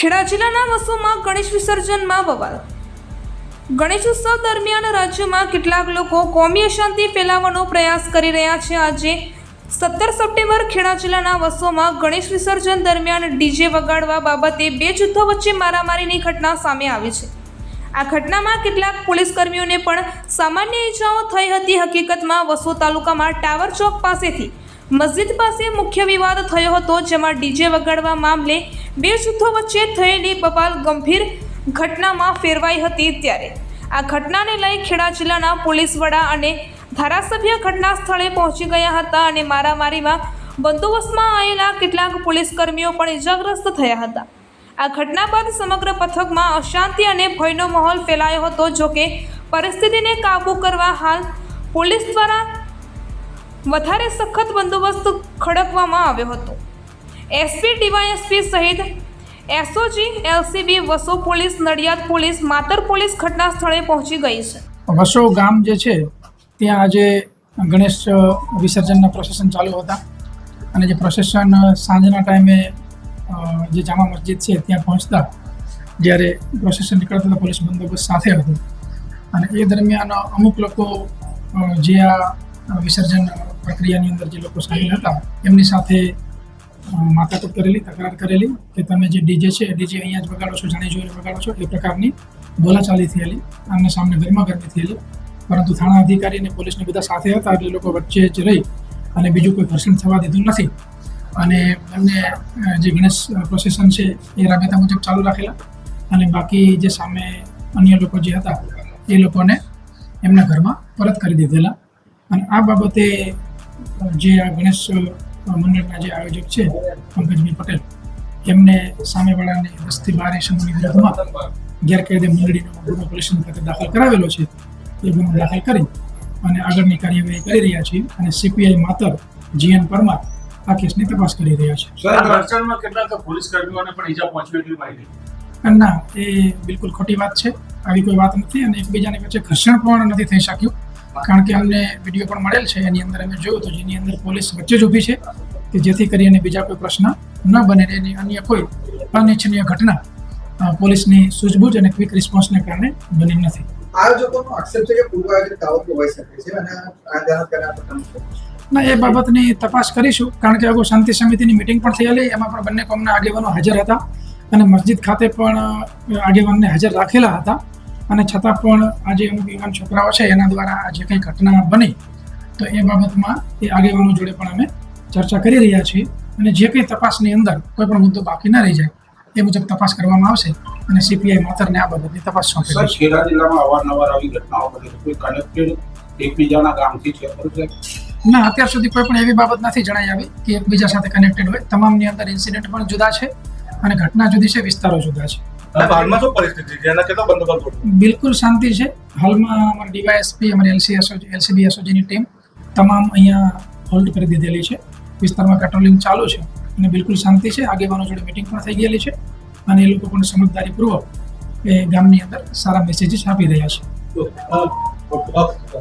ખેડા જિલ્લાના વસોમાં ગણેશ વિસર્જનમાં વવાલ. ગણેશ ઉત્સવ દરમિયાન રાજ્યમાં કેટલાક લોકો કોમી અશાંતિ ફેલાવવાનો પ્રયાસ કરી રહ્યા છે. આજે સત્તર સપ્ટેમ્બર ખેડા જિલ્લાના વસોમાં ગણેશ વિસર્જન દરમિયાન ડીજે વગાડવા બાબતે બે જૂથો વચ્ચે મારામારીની ઘટના સામે આવી છે. આ ઘટનામાં કેટલાક પોલીસકર્મીઓને પણ સામાન્ય ઈજાઓ થઈ હતી. હકીકતમાં વસો તાલુકામાં ટાવર ચોક પાસેથી મસ્જિદ પાસે મુખ્ય વિવાદ થયો હતો, જેમાં ડીજે વગાડવા મામલે બે જૂથો વચ્ચે થયેલી બબાલ ગંભીર ઘટનામાં ફેરવાઈ હતી ત્યારે. આ ઘટનાને લઈ ખેડા જિલ્લાના પોલીસ વડા અને ધારાસભ્ય ઘટના સ્થળે પહોંચી ગયા હતા અને મારામારીમાં બંદોબસ્તમાં આવેલા કેટલાક પોલીસ કર્મીઓ પણ ઇજાગ્રસ્ત થયા હતા. આ ઘટના બાદ સમગ્ર પથકમાં અશાંતિ અને ભયનો માહોલ ફેલાયો હતો જોકે પરિસ્થિતિને કાબૂ કરવા હાલ પોલીસ દ્વારા વધારે સખત બંદોબસ્ત ખડકવામાં આવ્યો હતો. એસપી ડીવાયએસપી સહિત SOG LCB Vaso police, Nadiad police, Matar police ઘટના સ્થળે પહોંચી ગઈ છે. વસો ગામ જે છે, ત્યાં આજે ગણેશ વિસર્જનના પ્રોસેસન ચાલુ હતા. અને જે પ્રોસેસન સાંજના ટાઈમે જે જામા મસ્જિદ છે, ત્યાં પહોંચતા જ્યારે પ્રોસેસન નીકળતા હતા, પોલીસ બંદોબસ્ત સાથે હતું. અને એ દરમિયાન અમુક લોકો જે આ વિસર્જન પ્રક્રિયાની અંદર જે લોકો સામેલ હતા, એમની સાથે માથાકૂટ કરેલી, તકરાર કરેલી કે તમે જે ડીજે છે ડીજે અહીંયા જ વગાડો છો, જાણી જોઈને વગાડો છો, એ પ્રકારની બોલાચાલી થયેલી, આમને સામને ગરમાગરમી થયેલી. પરંતુ થાણા અધિકારી અને પોલીસને બધા સાથે હતા, એટલે લોકો વચ્ચે જ રહી અને બીજું કોઈ ઘર્ષણ થવા દીધું નથી. અને એમને જે ગણેશ પ્રોસેસન છે, એ રાબેતા મુજબ ચાલુ રાખેલા. અને બાકી જે સામે અન્ય લોકો જે હતા, એ લોકોને એમના ઘરમાં પરત કરી દીધેલા. અને આ બાબતે જે આ ગણેશ મંડળના જે આયોજક છે પંકજભાઈ પટેલ એમને સામેવાળાની વસ્તી બારે ઇસમોની વિરુદ્ધમાં ગેરકાયદે મંડળીનો ગુનો પોલીસન ખાતે દાખલ કરાવેલો છે. એ ગુનો દાખલ કરી અને આગળની કાર્યવાહી કરી રહ્યા છીએ અને સીપીઆઈ માતર જીએન પરમાર આ કેસની તપાસ કરી રહ્યા છે. કેટલાક પોલીસ કર્મીઓને પણ ઈજા પહોંચી એટલી માહિતી? ના એ બિલકુલ ખોટી વાત છે. આવી કોઈ વાત નથી અને એકબીજાની વચ્ચે ઘર્ષણ પણ નથી થઈ શક્યું. કારણ કે અમને વીડિયો પણ મળેલ છે એની અંદર અમે જોયું તો જેની અંદર પોલીસ વચ્ચે જ ઊભી છે કે જેથી કરીને બીજા કોઈ પ્રશ્ન ન બને એની અન્ય કોઈ અનિચ્છનીય ઘટના પોલીસની સૂઝબૂઝ અને ક્વિક રિસ્પોન્સને કારણે બની નથી. આયોજકોનો આક્ષેપ છે કે પૂર્વ આયોજિત દાવત હોઈ શકે છે અને આ કર્યા ના એ બાબતની તપાસ કરીશું કારણ કે અગાઉ શાંતિ સમિતિની મિટિંગ પણ થયેલી એમાં પણ બંને કોમના આગેવાનો હાજર હતા અને મસ્જિદ ખાતે પણ આગેવાનને હાજર રાખેલા હતા. અને છતાં પણ આજે અમુક યુવાન છોકરાઓ છે એના દ્વારા આ જે કંઈ ઘટના બની તો એ બાબતમાં એ આગેવાનો જોડે પણ અમે ચર્ચા કરી રહ્યા છીએ. અને જે કંઈ તપાસની અંદર કોઈ પણ મુદ્દો બાકી ન રહી જાય એ મુજબ તપાસ કરવામાં આવશે અને સીપીઆઈ માતરને આ બાબતની તપાસ સોંપી ખેડા જિલ્લામાં અવારનવાર આવી ઘટનાઓ બને કોઈ કનેક્ટેડ એકબીજાના ગામથી છે ના અત્યાર સુધી કોઈ પણ એવી બાબત નથી જણાઈ આવી કે એકબીજા સાથે કનેક્ટેડ હોય. તમામની અંદર ઇન્સિડન્ટ પણ જુદા છે અને ઘટના જુદી છે વિસ્તારો જુદા છે. હાલમાં શું પરિસ્થિતિ છે? એના કેટલો બંદોબસ્ત બિલકુલ શાંતિ છે. હાલમાં અમારા ડીવાયએસપી અમારી એલસી એસઓજી એલસીબી એસઓજીની ટીમ તમામ અહીંયા હોલ્ડ કરી દીધેલી છે. વિસ્તારમાં પેટ્રોલિંગ ચાલુ છે અને બિલકુલ શાંતિ છે. આગેવાનો જોડે મિટિંગ પણ થઈ ગયેલી છે અને એ લોકો પણ સમજદારીપૂર્વક એ ગામની અંદર સારા મેસેજીસ આપી રહ્યા છે. Okay okay